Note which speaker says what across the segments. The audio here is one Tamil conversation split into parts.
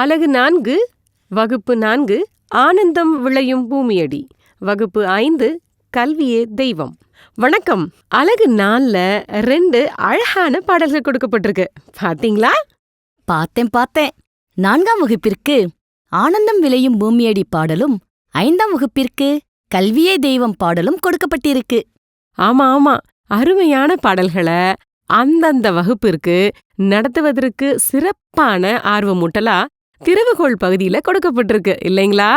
Speaker 1: அலகு நான்கு வகுப்பு நான்கு ஆனந்தம் விளையும் பூமியடி. வகுப்பு ஐந்து கல்வியே தெய்வம். வணக்கம். அலகு நான்ல ரெண்டு அழகான பாடல்கள் கொடுக்கப்பட்டிருக்கு. பாத்தீங்களா?
Speaker 2: பார்த்தேன் பார்த்தேன். நான்காம் வகுப்பிற்கு ஆனந்தம் விளையும் பூமியடி பாடலும் ஐந்தாம் வகுப்பிற்கு கல்வியே தெய்வம் பாடலும் கொடுக்கப்பட்டிருக்கு.
Speaker 1: ஆமா ஆமா. அருமையான பாடல்களை அந்தந்த வகுப்பிற்கு நடத்துவதற்கு சிறப்பான ஆர்வமூட்டலா திறவுகோள் பகுதியில கொடுக்கப்பட்டிருக்கு இல்லைங்களா?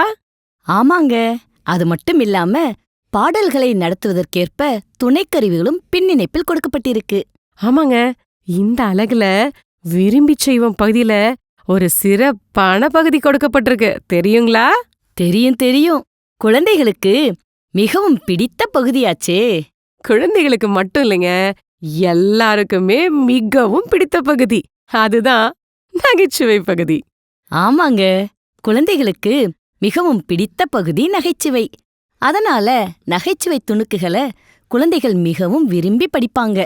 Speaker 2: ஆமாங்க. அது மட்டும் இல்லாம பாடல்களை நடத்துவதற்கேற்ப துணைக்கருவிகளும் பின்னிணைப்பில் கொடுக்கப்பட்டிருக்கு.
Speaker 1: ஆமாங்க. இந்த அலகுல விரும்பி செய்வோம் பகுதியில ஒரு சிறப்பான பகுதி கொடுக்கப்பட்டிருக்கு. தெரியுங்களா?
Speaker 2: தெரியும் தெரியும். குழந்தைகளுக்கு மிகவும் பிடித்த பகுதியாச்சே.
Speaker 1: குழந்தைகளுக்கு மட்டும் இல்லைங்க. எல்லாருக்குமே மிகவும் பிடித்த பகுதி. அதுதான் நகைச்சுவை பகுதி.
Speaker 2: ஆமாங்க. குழந்தைகளுக்கு மிகவும் பிடித்த பகுதி நகைச்சுவை. அதனால நகைச்சுவை துணுக்குகளை குழந்தைகள் மிகவும் விரும்பி படிப்பாங்க.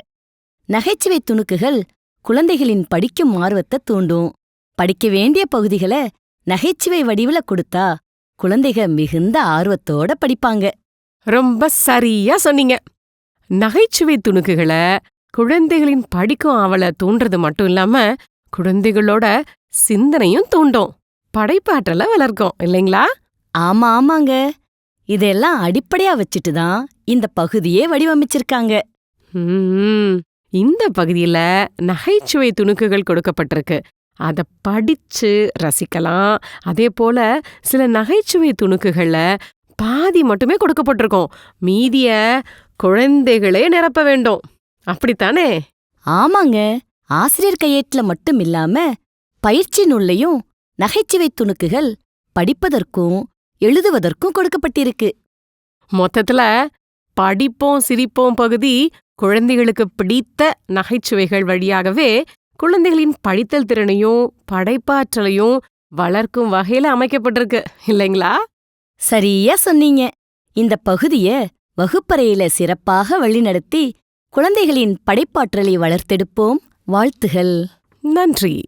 Speaker 2: நகைச்சுவை துணுக்குகள் குழந்தைகளின் படிக்கும் ஆர்வத்தை தூண்டும். படிக்க வேண்டிய பகுதிகளை நகைச்சுவை வடிவுல கொடுத்தா குழந்தைக மிகுந்த ஆர்வத்தோட படிப்பாங்க.
Speaker 1: ரொம்ப சரியா சொன்னீங்க. நகைச்சுவை துணுக்குகளை குழந்தைகளின் படிக்கும் ஆவலை தூண்டுறது மட்டும் இல்லாம குழந்தைகளோட சிந்தனையும் தூண்டும். படைப்பாற்றலை வளர்க்கும் இல்லைங்களா?
Speaker 2: ஆமா ஆமாங்க. இதெல்லாம் அடிப்படையா வச்சுட்டு தான் இந்த பகுதியே வடிவமைச்சிருக்காங்க.
Speaker 1: ம்ம். இந்த பகுதியில நகைச்சுவை துணுக்குகள் கொடுக்கப்பட்டிருக்கு. அத படிச்சு ரசிக்கலாம். அதே போல சில நகைச்சுவை துணுக்குகள்ல பாதி மட்டுமே கொடுக்கப்பட்டிருக்கும். மீதிய குழந்தைகளே நிரப்ப வேண்டும். அப்படித்தானே?
Speaker 2: ஆமாங்க. ஆசிரியர் கையேட்டுல மட்டும் இல்லாம பயிற்சி நூல்லையும் நகைச்சுவை துணுக்குகள் படிப்பதற்கும் எழுதுவதற்கும் கொடுக்கப்பட்டிருக்கு.
Speaker 1: மொத்தத்துல படிப்போம் சிரிப்போம் பகுதி குழந்தைகளுக்கு பிடித்த நகைச்சுவைகள் வழியாகவே குழந்தைகளின் படித்தல் திறனையும் படைப்பாற்றலையும் வளர்க்கும் வகையில அமைக்கப்பட்டிருக்கு. இல்லைங்களா?
Speaker 2: சரியா சொன்னீங்க. இந்த பகுதிய வகுப்பறையில சிறப்பாக வழிநடத்தி குழந்தைகளின் படைப்பாற்றலை வளர்த்தெடுப்போம். வாழ்த்துகள்.
Speaker 1: நன்றி.